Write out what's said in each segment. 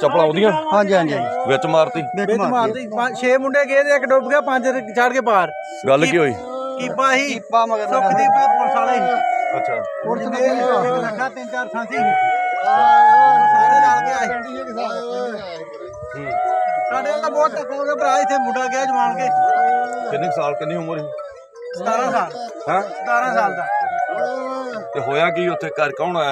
ਚੱਪਲਾਂ ਉਹਦੀਆਂ ਹਾਂਜੀ ਹਾਂਜੀ ਵਿੱਚ ਮਾਰਤੀ। ਵਿੱਚ ਪੰਜ ਛੇ ਮੁੰਡੇ ਗਏ ਤੇ ਇੱਕ ਡੁੱਬ ਗਿਆ ਪੰਜ ਚੜ ਕੇ ਬਾਹਰ ਗੱਲ ਕੀ ਹੋਈ? ਕੀਪਾ ਹੀ। ਕੀਪਾ ਮਗਰ ਸੁਖਦੀਪ ਦਾ ਪੁਲਿਸ ਵਾਲੇ। ਸੀ ਅੱਛਾ। ਪੁਲਿਸ ਇੱਕ ਲੱਖਾ ਤਿੰਨ ਚਾਰ ਸਾਂਸੀ ਸਾਰੇ ਨਾਲ ਕੇ ਆਏ। ਹੂੰ। ਸਾਡੇ ਨਾਲ ਤਾਂ ਬਹੁਤ ਧੱਕਾ ਹੋ ਗਿਆ ਭਰਾ ਇੱਥੇ ਮੁੰਡਾ ਗਿਆ ਜਵਾਨ ਕੇ। ਕਿੰਨੇ ਕੁ ਸਾਲ ਕਿੰਨੀ ਉਮਰ ਸੀ? 17 ਸਾਲ। ਹਾਂ? 17 ਸਾਲ ਦਾ। ਤੇ ਹੋਇਆ ਕੀ ਉੱਥੇ? ਘਰ ਕੌਣ ਆਇਆ?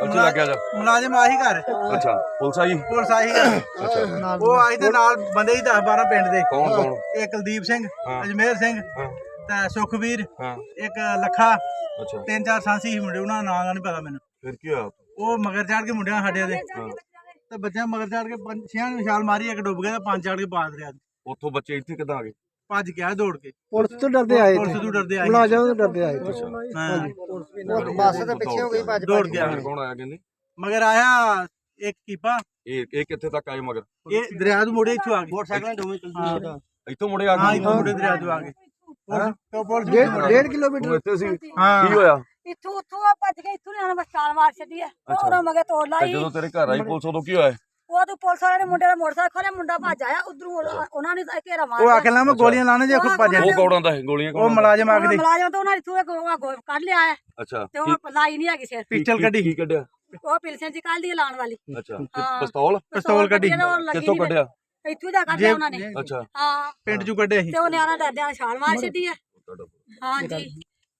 ਉੱਥੇ ਲੱਗਿਆ ਜਾ। ਮੁਲਾਜ਼ਮ ਆਹੀ ਘਰ। ਅੱਛਾ ਪੁਲਿਸ ਆਈ? ਪੁਲਿਸ ਆਹੀ ਘਰ। ਅੱਛਾ। ਉਹ ਆਈ ਦੇ ਨਾਲ ਬੰਦੇ ਹੀ 10 12 ਪਿੰਡ ਦੇ। ਕੌਣ ਕੌਣ? ਇੱਕ ਕੁਲਦੀਪ ਸਿੰਘ ਹਾਂ। ਅਜਮੇਰ ਸਿੰਘ ਹਾਂ। ਤੇ ਸੁਖਵੀਰ ਹਾਂ। ਇੱਕ ਲੱਖਾ। ਅੱਛਾ। ਤਿੰਨ ਚਾਰ ਸਾਂਸੀ ਸੀ ਮੁੰਡੇ ਉਹਨਾਂ ਦਾ ਨਾਂ ਦਾ ਨਹੀਂ ਪਤਾ ਮੈਨੂੰ। ਫਿਰ ਕੀ ਹੋਇਆ ਉਹ ਮਗਰ ਚੜ ਕੇ ਮੁੰਡਿਆਂ ਸਾਡੇ ਦੇ। ਤੇ ਬੱਚਿਆਂ ਮਗਰ ਚੜ ਕੇ ਪੰਜ ਛਿਆਂ ਨੂੰ ਛਾਲ ਮਾਰੀ ਇੱਕ ਡੁੱਬ ਗਿਆ ਤੇ ਪੰਜ ਚੜ ਕੇ ਬਾਦ ਰਿਆ ਉੱਥੋਂ ਬੱਚੇ ਇੱਥੇ ਕਿੱਦਾਂ ਆ ਗਏ। ਭੱਜ ਗਿਆ ਦੌੜ ਕੇ। ਪੁਲਿਸ ਤੋਂ ਡਰਦੇ ਆਏ ਪੁਲਿਸ ਤੋਂ ਡਰਦੇ ਆਏ। ਮੁਲਾਜ਼ਮ ਤੋਂ ਡਰਦੇ ਆਏ। ਹਾਂ ਬੱਸ ਦੇ ਪਿੱਛੇ ਹੋ ਗਈ ਭੱਜ ਦੌੜ ਗਿਆ। ਫਿਰ ਕੌਣ ਆਇਆ ਕਹਿੰਦੇ? ਮਗਰ ਆਇਆ ਇੱਕ ਕੀਪਾ। ਇਹ ਇਹ ਕਿੱਥੇ ਤੱਕ ਆਏ ਮਗਰ? ਇਹ ਦਰਿਆ ਤੋਂ ਮੁੜੇ ਇੱਥੋਂ ਆ ਗਏ। ਮੋਟਰਸਾਈਕਲ ਦੋਵੇਂ ਹਾਂ। ਇੱਥੋਂ। ਮੁੜੇ ਆ ਹਾਂ ਗਏ ਇੱਥੋਂ ਮੁੜੇ ਦਰਿਆ ਤੋਂ ਆ ਗਏ। ਪੁਲਿਸ- ਤੋਂ ਪੁਲਿਸ ਵੀ ਡੇਢ ਮੁੜੇ। ਡੇਢ ਤੂੰ ਕਿਲੋਮੀਟਰ। ਇੱਥੇ ਸੀ। ਹਾਂ। ਕੀ ਹੋਇਆ? ਇੱਥੋਂ ਉੱਥੋਂ ਆ ਭੱਜ ਕੇ ਇੱਥੋਂ ਨਿਆਣਾ ਬਸ ਛਾਲ ਮਾਰ ਛੱਡੀ ਐ ਹੋਰ ਮਗੇ ਤੋੜ ਤੇ ਲਾਈ ਜਦੋਂ ਤੇਰੇ ਘਰ ਆਈ ਪੁਲਿਸ ਉਦੋਂ ਕੀ ਹੋਇਆ? ਉਹ ਤੋਂ ਪੁਲਿਸ ਵਾਲੇ ਨੇ ਮੁੰਡੇ ਦਾ ਮੋਟਰਸਾਈਕਲ ਖੋਲਿਆ ਮੁੰਡਾ ਭੱਜ ਆਇਆ ਉਧਰੋਂ ਉਹਨਾਂ ਨੇ ਤਾਂ ਘੇਰਾ ਮਾਰ ਉਹ ਆਖੇ ਲਾ ਮੈਂ ਗੋਲੀਆਂ ਲਾਣੇ ਜੇ ਖੁਦ ਭੱਜ ਉਹ ਕੌੜਾਂ ਦਾ ਹੈ ਗੋਲੀਆਂ ਉਹ ਕੌੜਾਂ ਮੁਲਾਜ਼ਮ ਆ ਕੇ ਮਲਾਜਮ ਤੋਂ ਉਹਨਾਂ ਇਥੋਂ ਇੱਕ ਉਹ ਗੋਲ ਕੱਢ ਲਿਆ ਹੈ। ਅੱਛਾ। ਤੇ ਉਹ ਲਾਈ ਨਹੀਂ ਹੈਗੀ ਸਿਰ। ਪਿਸਟਲ ਕੱਢੀ। ਕੀ ਕੱਢਿਆ? ਉਹ ਪਿਲਸਨ ਜੀ ਕੱਢ ਦੀ ਲਾਣ ਵਾਲੀ। ਅੱਛਾ। ਹਾਂ। ਪਿਸਤੌਲ? ਪਿਸਤੌਲ ਕੱਢੀ। ਕਿੱਥੋਂ ਨੀ ਕੱਢਿਆ? ਇੱਥੋਂ ਦਾ ਕੱਢਿਆ ਉਹਨਾਂ ਨੇ। ਅੱਛਾ। ਹਾਂ। ਪਿੰਡ ਚੋਂ ਕੱਢੇ ਸੀ। ਤੇ ਉਹ ਨਿਆਣਾ ਡਰਦਿਆਂ ਨਾਲ ਛਾਲ ਮਾਰ ਛੱਡੀ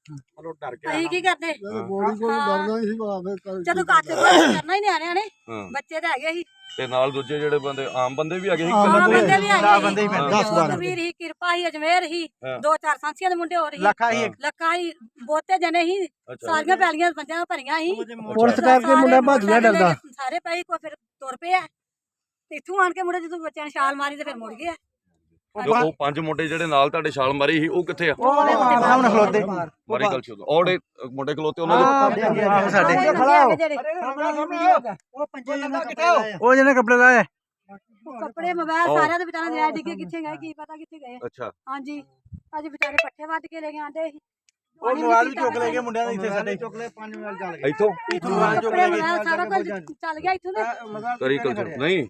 ਅਸੀਂ ਕੀ ਕਰਦੇ? ਗੋਲੀ ਕੋਲ ਸੀ ਕੱਟ ਕਰਨਾ ਹੀ ਨਿਆਣਿਆਂ ਨੇ ਹਾਂ। ਬੱਚੇ ਤਾਂ ਹੈਗੇ ਸੀ। ਤੇ ਨਾਲ ਦੂਜੇ ਜਿਹੜੇ ਬੰਦੇ ਆਮ ਬੰਦੇ ਵੀ ਹੈਗੇ ਸੀ ਆਮ ਹਾਂ ਬੰਦੇ ਵੀ ਦਸ ਹੈਗੇ ਬੰਦੇ ਹੀ ਪੈਂਦੇ। ਦਸ ਬਾਰਾਂ। ਵੀਰ ਹੀ ਕਿਰਪਾ ਹੀ ਅਜਮੇਰ ਹੀ ਹਾਂ। ਦੋ ਚਾਰ ਸਾਂਸੀਆਂ ਦੇ ਮੁੰਡੇ ਹੋ ਰਹੀ ਲੱਖਾ ਹੀ ਇੱਕ। ਲੱਕਾ ਹੀ ਬਹੁਤੇ ਜਣੇ ਹੀ ਅੱਛਾ। ਸਾਰੀਆਂ ਪੈਲੀਆਂ ਪੰਜਾਂ ਭਰੀਆਂ ਹੀ ਪੁਲਿਸ ਕਰਕੇ ਮੁੰਡਾ ਭੱਜ ਗਿਆ ਡਰਦਾ। ਸਾਰੇ ਪਈ ਕੋ ਫਿਰ ਤੁਰ ਪਿਆ ਤੇ ਇੱਥੋਂ ਆਣ ਕੇ ਮੁੰਡੇ ਜਦੋਂ ਬੱਚਿਆਂ ਨੇ ਛਾਲ ਮਾਰੀ ਤੇ ਫਿਰ ਮੁੜ ਗਿਆ ਜੋ ਉਹ ਪੰਜ ਮੁੰਡੇ ਜਿਹੜੇ ਨਾਲ ਤੁਹਾਡੇ ਛਾਲ ਮਾਰੀ ਸੀ ਉਹ ਕਿੱਥੇ ਆ? ਉਹ ਸਾਹਮਣੇ ਖਲੋਤੇ। ਮਾਰੀ ਗੱਲ ਚੋਦ ਔੜੇ ਮੁੰਡੇ ਖਲੋਤੇ ਉਹਨਾਂ ਦੇ ਆਹੋ ਸਾਡੇ ਜਿਹੜੇ ਉਹ ਜਿਹਨੇ ਕੱਪੜੇ ਲਾਏ ਉਹ ਕੱਪੜੇ ਮੋਬਾਈਲ ਸਾਰਿਆਂ ਦੇ ਵਿਚਾਰਾਂ ਦੇ ਡਿੱਗੇ ਕਿੱਥੇ ਗਏ ਕੀ ਪਤਾ ਕਿੱਥੇ ਗਏ। ਅੱਛਾ। ਹਾਂਜੀ ਅੱਜ ਵਿਚਾਰੇ ਪੱਠੇ ਵੱਢ ਕੇ ਲੈ ਕੇ ਆਂਦੇ ਸੀ। ਉਹ ਮੋਬਾਈਲ ਵੀ ਚੁੱਕ ਲੈ ਗਏ ਮੁੰਡਿਆਂ ਦੇ ਇੱਥੇ ਸਾਡੇ। ਚੁੱਕ ਲੈ 5 ਮਿੰਟ ਚੱਲ ਗਏ। ਇੱਥੋਂ? ਮੋਬਾਈਲ ਚੁੱਕ ਕੱਪੜੇ ਲੈ ਗਏ। ਮੋਬਾਈਲ ਸਾਰਾ ਕੁਝ ਚੱਲ ਗਿਆ ਇੱਥੋਂ ਦੇ। ਕਰੀ ਕਲਚਰ ਨਹੀਂ।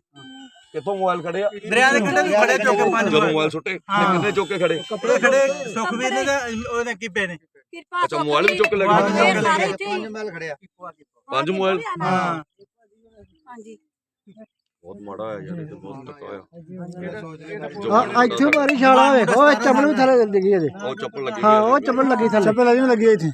ਕਿੱਥੋਂ ਮੋਬਾਈਲ ਖੜੇ ਆ? ਦਰਿਆ ਦੇ ਕੰਢੇ ਤੋਂ ਖੜੇ ਚੁੱਕ ਕੇ ਪੰਜ ਜਦੋਂ ਮੋਬਾਈਲ ਸੁੱਟੇ? ਤੇ ਕਿੰਨੇ ਚੁੱਕ ਕੇ ਖੜੇ? ਕੱਪੜੇ ਖੜੇ ਸੁਖਵੀਰ ਨੇ ਤੇ ਉਹਦੇ ਕੀਪੇ ਨੇ ਕਿਰਪਾ ਅੱਛਾ, ਮੋਬਾਈਲ ਵੀ ਚੁੱਕ ਕੇ ਲੈ ਗਏ। ਮੋਬਾਈਲ ਵੀ ਸਾਰੇ ਇੱਥੇ ਹੀ। ਮੈਲ ਖੜਿਆ ਪੰਜ ਮੋਬਾਈਲ? ਹਾਂ। ਹਾਂਜੀ। ਬਹੁਤ ਮਾੜਾ ਹੈ ਯਾਰ ਇਹ ਤਾਂ ਬਹੁਤ ਧੱਕਾ ਹੋਇਆ। ਆ ਇੱਥੇ ਮਾਰੀ ਛਾਲਾ ਵੇਖੋ ਉਹ ਚੱਪਲ ਵੀ ਥੱਲੇ ਡਿੱਗੀ ਇਹਦੇ ਉਹ ਚੱਪਲ ਲੱਗੀ ਹਾਂ ਉਹ ਚੱਪਲ ਲੱਗੀ ਥੱਲੇ। ਚੱਪਲ ਲੱਗੀ ਲੱਗੀ ਇੱਥੇ।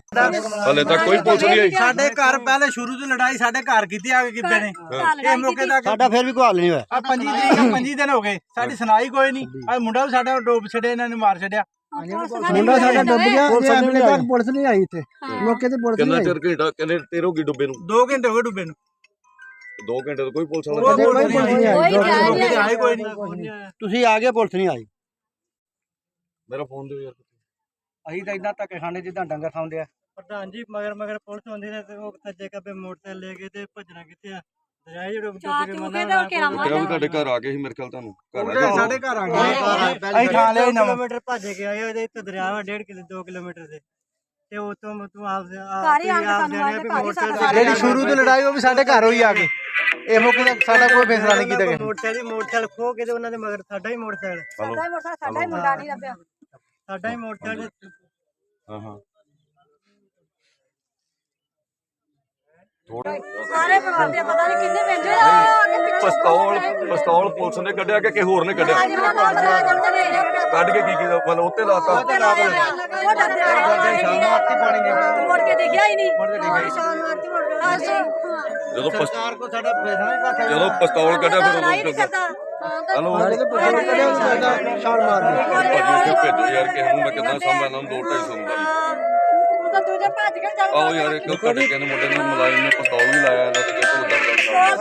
ਹਲੇ ਤੱਕ ਕੋਈ ਪੁਲਿਸ ਨਹੀਂ ਆਈ। ਸਾਡੇ ਘਰ ਪਹਿਲੇ ਸ਼ੁਰੂ ਤੋਂ ਲੜਾਈ ਸਾਡੇ ਘਰ ਕੀਤੀ ਆ ਕੇ ਕੀਪੇ ਨੇ। ਇਹ ਮੌਕੇ ਤੱਕ ਸਾਡਾ ਫਿਰ ਵੀ ਕੋਈ ਹੱਲ ਨਹੀਂ ਹੋਇਆ। ਆ 25 ਤਰੀਕ ਨੂੰ 25 ਦਿਨ ਹੋ ਗਏ। ਸਾਡੀ ਸੁਣਾਈ ਕੋਈ ਨਹੀਂ। ਆ ਮੁੰਡਾ ਵੀ ਸਾਡਾ ਡੋਬ ਛੱਡੇ ਇਹਨਾਂ ਨੇ ਮਾਰ ਛੱਡਿਆ। ਮੁੰਡਾ ਸਾਡਾ ਡੁੱਬ ਗਿਆ। ਅਗਲੇ ਤੱਕ ਪੁਲਿਸ ਨਹੀਂ ਆਈ ਇੱਥੇ। ਮੌਕੇ ਤੇ ਪੁਲਿਸ ਕਿੰਨਾ ਨਹੀਂ ਆਈ। ਚਿਰ ਘੰਟਾ ਕਿੰਨੇ ਦੇਰ ਹੋ ਗਈ ਡੁੱਬੇ ਨੂੰ? 2 ਘੰਟੇ ਹੋ ਗਏ ਡੁੱਬੇ ਨੂੰ। 2 ਘੰਟੇ ਤੋਂ ਕੋਈ ਪੁਲਿਸ ਵਾਲਾ ਕਦੇ ਕੋਈ ਪੁਲਿਸ ਨਹੀਂ ਆਈ। ਕੋਈ ਨਹੀਂ। ਆਏ ਕੋਈ ਨਹੀਂ। ਤੁਸੀਂ ਆ ਗਏ ਪੁਲਿਸ ਨਹੀਂ ਆਈ। ਮੇਰਾ ਫੋਨ ਦਿਓ ਯਾਰ। ਅਸੀਂ ਤਾਂ ਇਦਾਂ ਧੱਕੇ ਖਾਣੇ ਜਿੱਦਾਂ ਡੰਗਰ ਖਾਉਂਦੇ ਆ। ਪ੍ਰਧਾਨ ਜੀ ਮਗਰ ਮਗਰ ਪੁਲਿਸ ਹੁੰਦੀ ਨੇ ਤੇ ਉਹ ਸੱਜੇ ਕੱਪੇ ਮੋਟਰਸਾਈਕਲ ਲੈ ਕੇ ਤੇ ਭੱਜਣਾ ਕਿੱਥੇ ਆ? ਦਰਿਆ ਜਿਹੜਾ ਚਾਹ ਚੁੱਕ ਕੇ ਤੇ ਉਹ ਘੇਰਾ ਕਿਹਾ ਵੀ ਮਾਰ ਤੁਹਾਡੇ ਘਰ ਆ ਗਏ ਸੀ ਮੇਰੇ ਖਿਆਲ ਤੁਹਾਨੂੰ। ਘਰ ਆ ਗਏ ਸਾਡੇ ਘਰ ਆ ਗਏ। ਅਸੀਂ ਥਾਂ ਲਿਆ ਨਵਾਂ। ਕਿਲੋਮੀਟਰ ਭੱਜ ਕੇ ਆਏ ਉਹਦੇ ਇੱਥੇ ਦਰਿਆ ਵਾ 1.5 ਕਿਲੋ 2 ਕਿਲੋਮੀਟਰ ਦੇ ਤੇ ਉਤੋਂ ਤੂੰ ਆਪ ਘਰ ਹੀ ਆ ਕੇ ਸਾਨੂੰ ਆਏ ਤੇ ਘਰ ਹੀ ਸਾਡਾ ਜਿਹੜੀ ਸ਼ੁਰੂ ਤੋਂ ਲੜਾਈ ਉਹ ਵੀ ਸਾਡੇ ਘਰ ਹੋਈ ਆ ਕੇ ਇਹ ਤੱਕ ਸਾਡਾ ਕੋਈ ਫੈਸਲਾ ਨਹੀਂ ਕੀਤਾ ਗਿਆ ਮੋਟਰਸਾਈਕਲ ਮੋਟਰਸਾਈਕਲ ਖੋ ਕੇ ਤੇ ਉਹਨਾਂ ਦੇ ਮਗਰ ਸਾਡਾ ਹੀ ਮੋਟਰਸਾਈਕਲ। ਸਾਡਾ ਹੀ ਮੋਟਰਸਾਈਕਲ ਸਾਡਾ ਹੀ ਮੁੰਡਾ ਨਹੀਂ ਲੱਭਿਆ। ਸਾਡਾ ਹੀ ਮੋਟਰਸਾਈਕਲ। ਹਾਂ ਹਾਂ। ਸਾਰੇ ਪਰਿਵਾਰ ਦੇ ਪਤਾ ਨਹੀਂ ਕਿੰਨੇ ਪੈਂਦੇ ਆ ਪਿਸਤੌਲ ਪਿਸਤੌਲ ਪੁਲਿਸ ਨੇ ਕੱਢਿਆ ਕਿ ਕਿਸੇ ਹੋਰ ਨੇ ਕੱਢਿਆ? ਕੱਢ ਕੇ ਕੀ ਕੀਤਾ? ਮਤਲਬ ਉੱਤੇ ਲਾਤਾ ਉਹ ਡਰਦੇ ਆ ਮੁੜ ਕੇ ਦੇਖਿਆ ਹੀ ਨਹੀਂ। ਹਾਂਜੀ ਜਦੋਂ ਪਿਸ- ਕੋ ਸਾਡਾ ਫੈਸਲਾ ਨਹੀਂ ਜਦੋਂ ਪਿਸਤੌਲ ਕੱਢਿਆ ਫਿਰ ਨਹੀਂ ਕਰਦਾ। ਹਲੋ? ਛਾਲ ਮਾਰ ਭਾਜੀ ਯਾਰ ਕਿਸੇ ਨੂੰ ਮੈਂ ਕਿੱਦਾਂ ਸਾਂਭਾਂ ਇਹਨਾਂ ਨੂੰ ਦੋ ਉਹ ਤਾਂ ਦੂਜੇ ਭੱਜ ਕੇ ਚੱਲ ਆਓ ਯਾਰ ਇੱਕ ਤੁਹਾਡੇ ਕਹਿੰਦੇ ਮੁੰਡੇ ਨੇ ਮੁਲਾਜ਼ਮ ਨੇ ਪਿਸਤੌਲ ਵੀ ਲਾਇਆ ਇਹਨਾਂ ਤੇ ਕਿਤੋਂ ਉਹ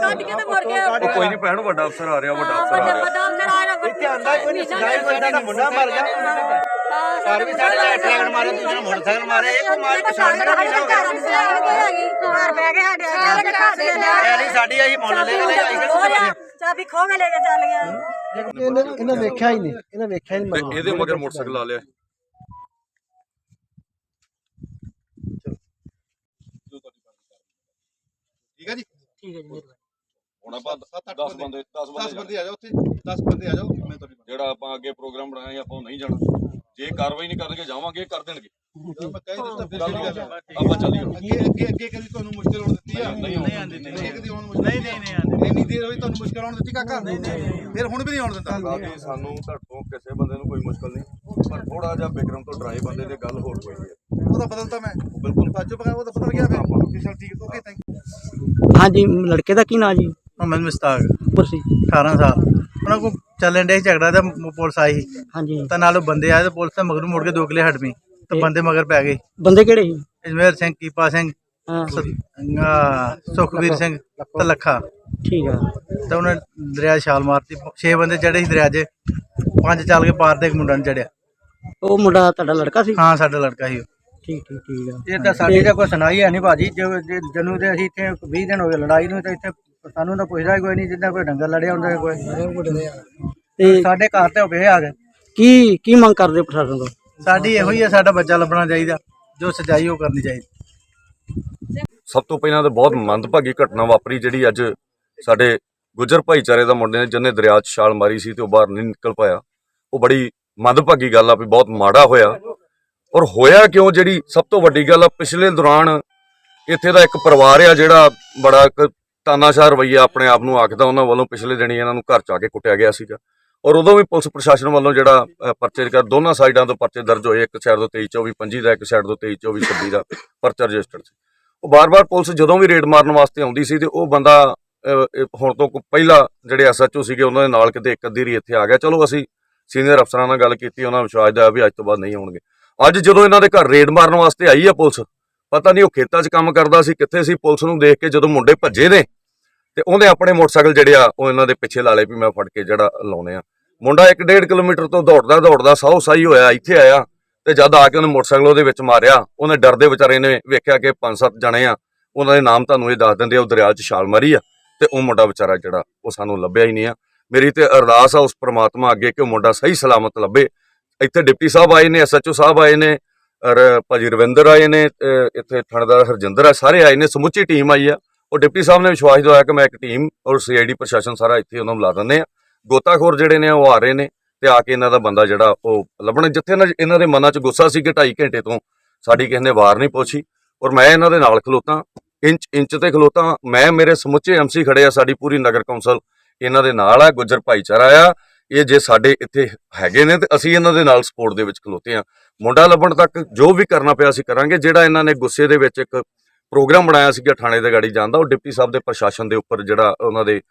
ਕੱਢ ਕੇ ਤੇ ਮੁੜ ਕੇ ਉਹ ਕੋਈ ਨਹੀਂ ਭੈਣ ਵੱਡਾ ਅਫਸਰ ਆ ਰਿਹਾ ਵੱਡਾ ਅਫਸਰ ਆ ਰਿਹਾ। ਵੱਡਾ ਅੰਦਰ ਆ ਰਿਹਾ ਇੱਥੇ ਆਂਦਾ ਕੋਈ ਨਹੀਂ ਲੜਾਈ ਕੋਈ ਦਾ ਮੁੰਡਾ ਮਰ ਗਿਆ। ਘਰ ਵੀ ਸਾਡੇ ਨਾਲ ਟਰੈਕਟਰ ਮਾਰੇ ਦੂਜੇ ਮੋਟਰਸਾਈਕਲ ਮਾਰੇ ਇਹ ਕੋਈ ਮਾਰੀ ਪਛਾਣ ਦਾ ਨਹੀਂ ਘਰ ਬਹਿ ਗਏ ਸਾਡੇ ਘਰ ਦੇ ਸਾਡੀ ਅਸੀਂ ਮੁੱਲ ਲੈ ਕੇ ਲੈ ਆਈ। ਚਾਬੀ ਖੋ ਕੇ ਲੈ ਕੇ ਚੱਲ ਗਿਆ। ਇਹਨੇ ਇਹਨੇ ਵੇਖਿਆ ਹੀ ਨਹੀਂ ਇਹਨੇ ਵੇਖਿਆ ਹੀ ਨਹੀਂ ਇਹਦੇ ਮਗਰ ਮੋਟਰਸਾਈਕਲ ਲਾ ਲਿਆ ਠੀਕ ਹੈ ਜੀ ਹੁਣ ਆਪਾਂ 10 ਬੰਦੇ। 10 10 ਬੰਦੇ ਬੰਦੇ ਆ ਜਾਓ ਉੱਥੇ। 10 ਬੰਦੇ ਆ ਜਾਓ ਮੈਂ ਤੁਹਾਡੀ ਜਿਹੜਾ ਆਪਾਂ ਅੱਗੇ ਪ੍ਰੋਗਰਾਮ ਬਣਾਇਆ ਸੀ, ਆਪਾਂ ਉਹ ਨਹੀਂ ਜਾਣਾ। ਜੇ ਕਾਰਵਾਈ ਨਹੀਂ ਕਰਨਗੇ ਜਾਵਾਂਗੇ ਕਰ ਦੇਣਗੇ। ਜਦੋਂ ਮੈਂ ਕਹਿ ਦਿੱਤਾ ਫਿਰ ਕਿਹੜੀ ਗੱਲ ਹੈ ਆਪਾਂ ਚੱਲੀਏ। ਅੱਗੇ ਅੱਗੇ ਅੱਗੇ ਕਦੀ ਤੁਹਾਨੂੰ ਮੁਸ਼ਕਲ ਆਉਣ ਦਿੱਤੀ ਆ। ਨਹੀਂ, ਨਹੀਂ ਆਉਂਦੀ, ਨਹੀਂ। ਨਹੀਂ ਕਦੀ ਆਉਣ ਮੁਸ਼ਕਲ ਨਹੀਂ ਨਹੀਂ ਨਹੀਂ ਆਉਂਦੇ। ਇੰਨੀ ਦੇਰ ਹੋਈ ਤੁਹਾਨੂੰ ਮੁਸ਼ਕਲ ਆਉਣ ਦਿੱਤੀ ਕਾਕਾ? ਫਿਰ ਹੁਣ ਵੀ ਨਹੀਂ ਆਉਣ ਦਿੰਦਾ। ਕਾਜੀ ਸਾਨੂੰ ਤੁਹਾਡੇ ਕਿਸੇ ਬੰਦੇ ਨੂੰ ਕੋਈ ਮੁਸ਼ਕਲ ਨਹੀਂ। ਪਰ ਥੋੜਾ ਜਿਹਾ ਬਿਕਰਮ ਤੋਂ ਡਰਾਈ ਬੰਦੇ ਦੀ ਗੱਲ ਹੋਰ ਕੋਈ ਹੈ। ਉਹਦਾ ਬਦਲਤਾ ਮੈਂ। ਬਿਲਕੁਲ। ਬਾਜੂ ਪਕਾ ਉਹਦਾ ਬਦਲ ਗਿਆ ਫਿਰ। ਚਲ ਠੀਕ ਓਕੇ ਥੈਂਕ ਹਾਂਜੀ ਲੜਕੇ ਦਾ ਕੀ ਨਾਂ ਜੀ? ਮੁਹੰਮਦ ਮੁਸਤਾਕ। ਪੁਰਸੀ 18 ਸਾਲ। ਉਹਨਾਂ ਕੋ ਚੱਲਣ ਡੇ ਝਗੜਾ ਤੇ ਪੁਲਿਸ ਆਈ ਹਾਂਜੀ। ਤਾਂ ਨਾਲ ਉਹ ਬੰਦੇ ਆਏ ਤੇ ਪੁਲਿਸ ਤੇ ਮਗਰ ਮੁੜ ਕੇ ਦੋ ਕਿਲੇ ਹਟਵੀਂ। ਤੇ ਬੰਦੇ ਮਗਰ ਪੈ ਗਏ। ਬੰਦੇ ਕਿਹੜੇ ਸੀ? ਅਜਮੇਰ ਸਿੰਘ ਕੀਪਾ ਸਿੰਘ ਸੁਖਵੀਰ ਸਿੰਘ ਤੇ ਲੱਖਾ। ਠੀਕ ਆ। ਤੇ ਉਹਨੇ ਦਰਿਆ ਛਾਲ ਮਾਰਤੀ। ਛੇ ਬੰਦੇ ਚੜੇ ਸੀ ਦਰਿਆ 'ਚ। ਪੰਜ ਚੱਲ ਕੇ ਪਾਰ ਤੇ ਇੱਕ ਮੁੰਡਾ ਨੂੰ ਚੜਿਆ ਉਹ ਮੁੰਡਾ ਤੁਹਾਡਾ ਲੜਕਾ ਸੀ? ਹਾਂ ਸਾਡਾ ਲੜਕਾ ਸੀ ਉਹ। ਠੀਕ ਠੀਕ ਠੀਕ ਆ। ਇਹ ਤਾਂ ਸਾਡੀ ਤਾਂ ਕੋਈ ਸੁਣਾਈ ਹੈ ਨਹੀਂ ਭਾਜੀ। ਜਨੂੰ ਤੇ ਅਸੀਂ ਇੱਥੇ 20 ਦਿਨ ਹੋ ਗਏ ਲੜਾਈ ਨੂੰ ਤੇ ਇੱਥੇ ਸਾਨੂੰ ਤਾਂ ਪੁੱਛਦਾ ਹੀ ਕੋਈ ਨਹੀਂ ਜਿੱਦਾਂ ਕੋਈ ਡੰਗਰ ਲੜਿਆ ਹੁੰਦਾ ਕੋਈ। ਤੇ ਸਾਡੇ ਘਰ ਤੇ ਹੋ ਗਏ ਆ ਗਏ। ਕੀ ਕੀ ਮੰਗ ਕਰਦੇ ਹੋ ਪ੍ਰਸ਼ਾਸਨ ਤੋਂ? ਸਾਡੀ ਇਹੋ ਹੀ ਹੈ ਸਾਡਾ ਬੱਚਾ ਲੱਭਣਾ ਚਾਹੀਦਾ ਜੋ ਸਚਾਈ ਉਹ ਕਰਨੀ ਚਾਹੀਦੀ। ਸਭ ਤੋਂ ਪਹਿਲਾਂ ਤਾਂ ਬਹੁਤ ਮੰਦਭਾਗੀ ਘਟਨਾ ਵਾਪਰੀ ਜਿਹੜੀ ਅੱਜ ਸਾਡੇ ਗੁੱਜਰ ਭਾਈਚਾਰੇ ਦਾ ਮੁੰਡੇ ਨੇ ਜਿਹਨੇ ਦਰਿਆ 'ਚ ਛਾਲ ਮਾਰੀ ਸੀ ਤੇ ਉਹ ਬਾਹਰ ਨਹੀਂ ਨਿਕਲ ਪਾਇਆ। ਉਹ ਬੜੀ ਮੰਦਭਾਗੀ ਗੱਲ ਆ ਵੀ ਬਹੁਤ ਮਾੜਾ ਹੋਇਆ। ਔਰ ਹੋਇਆ ਕਿਉਂ? ਜਿਹੜੀ ਸਭ ਤੋਂ ਵੱਡੀ ਗੱਲ ਆ, ਪਿਛਲੇ ਦੌਰਾਨ ਇੱਥੇ ਦਾ ਇੱਕ ਪਰਿਵਾਰ ਆ ਜਿਹੜਾ ਬੜਾ ਇੱਕ ਤਾਨਾਸ਼ਾਹ ਰਵਈਆ ਆਪਣੇ ਆਪ ਨੂੰ ਆਖਦਾ, ਉਹਨਾਂ ਵੱਲੋਂ ਪਿਛਲੇ ਦਿਨੀ ਇਹਨਾਂ ਨੂੰ ਘਰ ਚ ਆ ਕੇ ਕੁੱਟਿਆ ਗਿਆ ਸੀਗਾ। ਔਰ ਉਦੋਂ ਵੀ ਪੁਲਿਸ ਪ੍ਰਸ਼ਾਸਨ ਵੱਲੋਂ ਜਿਹੜਾ ਪਰਚੇ ਕਰ, ਦੋਨਾਂ ਸਾਈਡਾਂ ਤੋਂ ਪਰਚੇ ਦਰਜ ਹੋਏ, ਇੱਕ ਸਾਈਡ ਤੋਂ 23 24 25 ਦਾ, ਇੱਕ ਸਾਈਡ ਤੋਂ 23 24 26 ਦਾ ਪਰਚਾ ਰਜਿਸਟਰਡ ਸੀ। ਉਹ ਬਾਰ-ਬਾਰ ਪੁਲਿਸ ਜਦੋਂ ਵੀ ਰੇਡ ਮਾਰਨ ਵਾਸਤੇ ਆਉਂਦੀ ਸੀ ਤੇ ਉਹ ਬੰਦਾ ਹੁਣ ਤੋਂ ਪਹਿਲਾਂ ਜਿਹੜੇ ਐਸਐਚਓ ਸੀਗੇ, ਉਹਨਾਂ ਦੇ ਨਾਲ ਕਿਤੇ ਇੱਕ ਅੱਧੀ ਰੀ ਇੱਥੇ ਆ ਗਿਆ, ਚਲੋ ਅਸੀਂ ਸੀਨੀਅਰ ਅਫਸਰਾਂ ਨਾਲ ਗੱਲ ਕੀਤੀ, ਉਹਨਾਂ ਵਿਸ਼ਵਾਸ ਦਿਵਾਇਆ ਵੀ ਅੱਜ ਤੋਂ ਬਾਅਦ ਨਹੀਂ ਆਉਣਗੇ। ਅੱਜ ਜਦੋਂ ਇਹਨਾਂ ਦੇ ਘਰ ਰੇਡ ਮਾਰਨ ਵਾਸਤੇ ਆਈ ਆ ਪੁਲਿਸ, ਪਤਾ ਨਹੀਂ ਉਹ ਖੇਤਾਂ 'ਚ ਕੰਮ ਕਰਦਾ ਸੀ, ਕਿੱਥੇ ਸੀ, ਪੁਲਿਸ ਨੂੰ ਦੇਖ ਕੇ ਜਦੋਂ ਮੁੰਡੇ ਭੱਜੇ ਨੇ ਤੇ ਉਹਨੇ ਆਪਣੇ ਮੋਟਰਸਾਈਕਲ ਜਿਹੜੇ ਆ, ਉਹ ਇਹਨਾਂ ਦੇ ਪਿੱਛੇ ਲਾ ਲਏ ਵੀ ਮੈਂ ਫੜ ਕੇ ਜਿਹੜਾ ਲਾਉਣੇ ਆ। ਮੁੰਡਾ 1.5 ਕਿਲੋਮੀਟਰ ਤੋਂ ਦੌੜਦਾ ਦੌੜਦਾ ਸਾਹੋ ਸਾਈ ਹੋਇਆ, ਇੱਥੇ ਆਇਆ ਤੇ ਜਦ ਆ ਕੇ ਉਹਨੇ ਮੋਟਰਸਾਈਕਲ ਉਹਦੇ ਵਿੱਚ ਮਾਰਿਆ, ਉਹਨੇ ਡਰਦੇ ਵਿਚਾਰੇ ਨੇ ਵੇਖਿਆ ਕਿ ਪੰਜ ਸੱਤ ਜਣੇ ਆ, ਉਹਨਾਂ ਦੇ ਨਾਮ ਤੁਹਾਨੂੰ ਇਹ ਦੱਸ ਦਿੰਦੇ ਆ, ਉਹ ਦਰਿਆ 'ਚ ਛਾਲ ਮਾਰੀ ਆ ਤੇ ਉਹ ਮੁੰਡਾ ਵਿਚਾਰਾ ਜਿਹੜਾ, ਉਹ ਸਾਨੂੰ ਲੱਭਿਆ ਹੀ ਨਹੀਂ ਆ। ਮੇਰੀ ਤੇ ਅਰਦਾਸ ਆ ਉਸ ਪ੍ਰਮਾਤਮਾ ਅੱਗੇ ਕਿ ਉਹ ਮੁੰਡਾ ਸਹੀ ਸਲਾਮਤ ਲੱਭੇ ਇੱਥੇ ਡਿਪਟੀ ਸਾਹਿਬ ਆਏ ਨੇ ਐਸਐਚਓ ਸਾਹਿਬ ਆਏ ਨੇ, ਔਰ ਭਾਜੀ ਰਵਿੰਦਰ ਆਏ ਨੇ ਇੱਥੇ ਥਾਣੇਦਾਰ ਹਰਜਿੰਦਰ ਆ, ਸਾਰੇ ਆਏ ਨੇ, ਸਮੁੱਚੀ ਟੀਮ ਆਈ ਆ। ਉਹ ਡਿਪਟੀ ਸਾਹਿਬ ਨੇ ਵਿਸ਼ਵਾਸ ਦਿਵਾਇਆ ਕਿ ਮੈਂ ਇੱਕ ਟੀਮ ਔਰ ਸੀਆਈਡੀ ਪ੍ਰਸ਼ਾਸਨ ਸਾਰਾ ਇੱਥੇ ਉਹਨਾਂ ਨੂੰ ਲਾ ਦਿੰਦੇ ਆ। ਗੋਤਾਖੋਰ ਜਿਹੜੇ ਨੇ ਉਹ ਆ ਰਹੇ ਨੇ ਤੇ ਆ ਕੇ ਇਹਨਾਂ ਦਾ ਬੰਦਾ ਜਿਹੜਾ ਉਹ ਲੱਭਣਾ, ਜਿੱਥੇ ਇਹਨਾਂ ਇਹਨਾਂ ਦੇ ਮਨਾਂ 'ਚ ਗੁੱਸਾ ਸੀ ਕਿ 2.5 ਘੰਟੇ ਤੋਂ ਸਾਡੀ ਕਿਸੇ ਨੇ ਵਾਰ ਨਹੀਂ ਪੁੱਛੀ, ਔਰ ਮੈਂ ਇਹਨਾਂ ਦੇ ਨਾਲ ਖਲੋਤਾ, ਇੰਚ ਇੰਚ ਤੇ ਖਲੋਤਾ, ਮੈਂ ਮੇਰੇ ਸਮੁੱਚੇ ਐਮਸੀ ਖੜੇ ਆ, ਸਾਡੀ ਪੂਰੀ ਨਗਰ ਕੌਂਸਲ ਇਹਨਾਂ ਦੇ ਨਾਲ ਆ, ਗੁੱਜਰ ਭਾਈਚਾਰਾ ਆ ਇਹ ਜੇ ਸਾਡੇ ਇੱਥੇ ਹੈਗੇ ਨੇ ਤੇ ਅਸੀਂ ਇਹਨਾਂ ਦੇ ਨਾਲ ਸਪੋਰਟ ਦੇ ਵਿੱਚ ਖਲੋਤੇ ਆ ਮੁੰਡਾ ਲੱਭਣ ਤੱਕ ਜੋ ਵੀ ਕਰਨਾ ਪਿਆ ਅਸੀਂ ਕਰਾਂਗੇ। ਜਿਹੜਾ ਇਹਨਾਂ ਨੇ ਗੁੱਸੇ ਦੇ ਵਿੱਚ ਇੱਕ ਪ੍ਰੋਗਰਾਮ ਬਣਾਇਆ ਸੀਗਾ ਥਾਣੇ ਦੇ ਗਾੜੀ ਜਾਣ ਦਾ, ਉਹ ਡਿਪਟੀ ਸਾਹਿਬ ਦੇ ਪ੍ਰਸ਼ਾਸਨ ਦੇ ਉੱਪਰ ਜਿਹੜਾ ਉਹਨਾਂ ਦੇ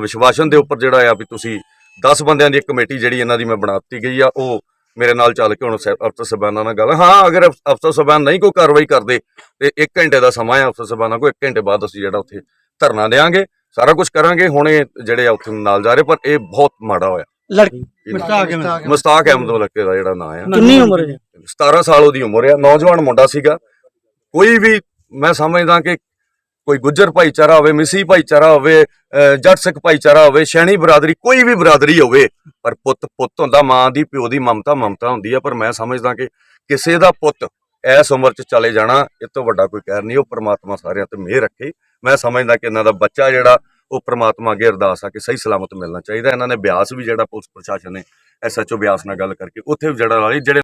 ਵਿਸ਼ਵਾਸਨ ਦੇ ਉੱਪਰ ਜਿਹੜਾ ਆ ਵੀ ਤੁਸੀਂ 10 ਬੰਦਿਆਂ ਦੀ ਇੱਕ ਕਮੇਟੀ ਜਿਹੜੀ ਇਹਨਾਂ ਦੀ ਮੈਂ ਬਣਾ ਦਿੱਤੀ ਗਈ ਆ, ਉਹ ਮੇਰੇ ਨਾਲ ਚੱਲ ਕੇ ਹੁਣ ਸੈ- ਅਫਸਰ ਸਬਾਨਾ ਨਾਲ ਗੱਲ। ਹਾਂ, ਅਗਰ ਅਫ- ਅਫਸਰ ਸਬਾਨ ਨਹੀਂ ਕੋਈ ਕਾਰਵਾਈ ਕਰਦੇ, ਤੇ 1 ਘੰਟੇ ਦਾ ਸਮਾਂ ਹੈ ਅਫਸਰ ਸਬਾਨਾ ਕੋ 1 ਘੰਟੇ ਬਾਅਦ ਅਸੀਂ ਜਿਹੜਾ ਉੱਥੇ ਧਰਨਾ ਦੇਾਂਗੇ ਸਾਰਾ ਕੁਝ ਕਰਾਂਗੇ। ਹੁਣ ਇਹ ਜਿਹੜੇ ਆ ਉੱਥੇ ਨਾਲ ਜਾ ਰਹੇ, ਪਰ ਇਹ ਬਹੁਤ ਮਾੜਾ ਹੋਇਆ। ਲੜਕੀ ਮੁਸਤਾਕ ਅਹਿਮਦ ਲੜਕੇ ਦਾ ਜਿਹੜਾ ਨਾਂ ਆ। ਕਿੰਨੀ ਉਮਰ ਹੈ 17 ਸਾਲ ਉਹਦੀ ਉਮਰ ਆ। ਨੌਜਵਾਨ ਮੁੰਡਾ ਸੀਗਾ। ਕੋਈ ਵੀ ਮੈਂ ਸਮਝਦਾ ਕਿ ਕੋਈ ਗੁੱਜਰ ਭਾਈਚਾਰਾ ਹੋਵੇ ਮਿਸੀ ਭਾਈਚਾਰਾ ਹੋਵੇ ਜੱਟ ਸਿੱਖ ਭਾਈਚਾਰਾ ਹੋਵੇ ਸ਼ੈਣੀ ਬਰਾਦਰੀ ਕੋਈ ਵੀ ਬਰਾਦਰੀ ਹੋਵੇ ਪਰ ਪੁੱਤ ਪੁੱਤ ਹੁੰਦਾ ਮਾਂ ਦੀ ਪਿਓ ਦੀ ਮਮਤਾ ਮਮਤਾ ਹੁੰਦੀ ਆ। ਪਰ ਮੈਂ ਸਮਝਦਾ ਕਿ ਕਿਸੇ ਦਾ ਪੁੱਤ ਐਸ ਉਮਰ 'ਚ ਚਲੇ ਜਾਣਾ ਇਹ ਤੋਂ ਵੱਡਾ ਕੋਈ ਕਹਿਰ ਨਹੀਂ। ਉਹ ਪ੍ਰਮਾਤਮਾ ਸਾਰਿਆਂ ਤੇ ਮਿਹਰ ਰੱਖੇ। ਮੈਂ ਸਮਝਦਾ ਕਿ ਇਹਨਾਂ ਦਾ ਬੱਚਾ ਜਿਹੜਾ ਉਹ ਪ੍ਰਮਾਤਮਾ ਅੱਗੇ ਅਰਦਾਸ ਆ ਕਿ ਸਹੀ ਸਲਾਮਤ ਮਿਲਣਾ ਚਾਹੀਦਾ। ਇਹਨਾਂ ਨੇ ਬਿਆਸ ਵੀ ਜਿਹੜਾ ਪੁਲਿਸ ਪ੍ਰਸ਼ਾਸਨ ਨੇ ਐਸਐਚਓ ਬਿਆਸ ਨਾਲ ਗੱਲ ਕਰਕੇ ਉੱਥੇ ਵੀ ਜਿਹੜਾ ਨਾਲ ਜਿਹੜੇ